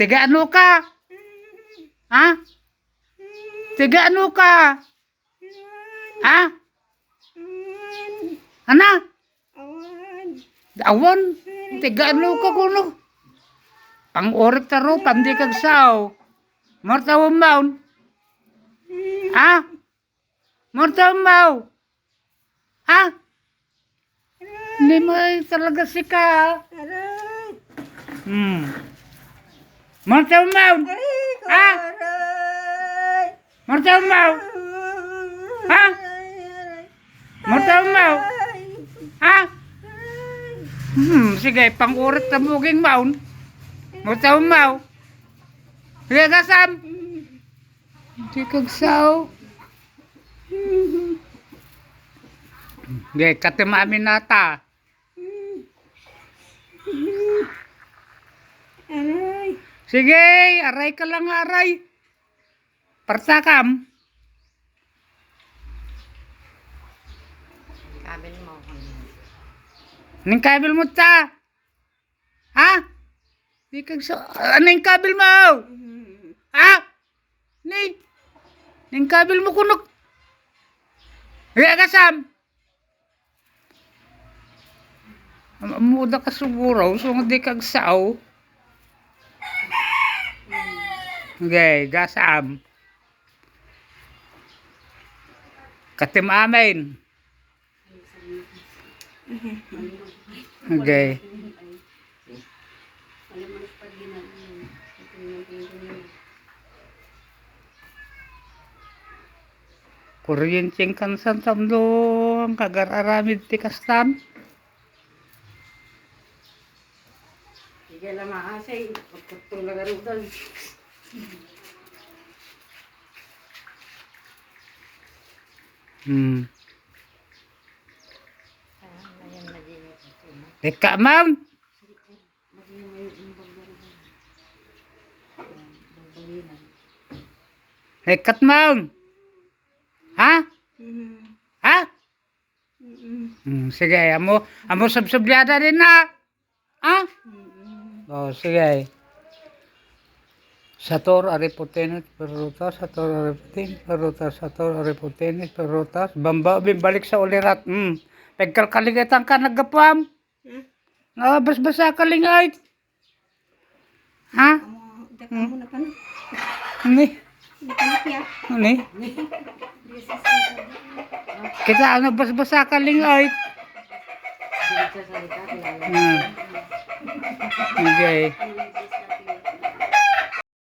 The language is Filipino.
Tiga ano ka? Ha? Tiga ano ka? Ha? Ana? Awan! Tiga ano ka kuno? Pang orik taro, pandi kag sao. Martaw maun. Ha? Martaw mau. Ha? Hindi mo talaga sika. Aray! Hmm. Ko, Ah! Aray! Martaw mau. Ha? Mau. Aray! Ha? Hmm, sige, pang urit na buging maun. Martaw mau. Sige, kasam. Hindi kag sao. Sige, katimamin nata. Aray! Sige, aray ka lang aray. Partakam. Kabil mo. Anong kabil mo ta? Ha? Di kag sa... Anong kabil mo? Ha? Ni? Anong kabil mo kunok? Kaya kasam. Am- Muda ka siguro, so hindi kag sao. Okay, gasam. Katim amin. Okay. Kuryenteng kansan tamdo ang kagararamid ti kastam. Sige lang maasay. Lagarutan. Hmm. Teka, ma'am. Hekat, ma'am. Ha? Ha? Hmm, sige, amo, amo sabsabyada rin na. Ha? Oh, sige. Sator aripotenes perutas, sator aripotenes perutas, sator aripotenes perutas. Bamba, bimbalik sa ulirat. Hmm. Pagkalkaligatan ka nagapam. Nga, bas-basa ka lingay. Ha? Daka mo na pa na. Ni? Ni? Kita ano, bas-basa ka lingay. Hmm. Okay.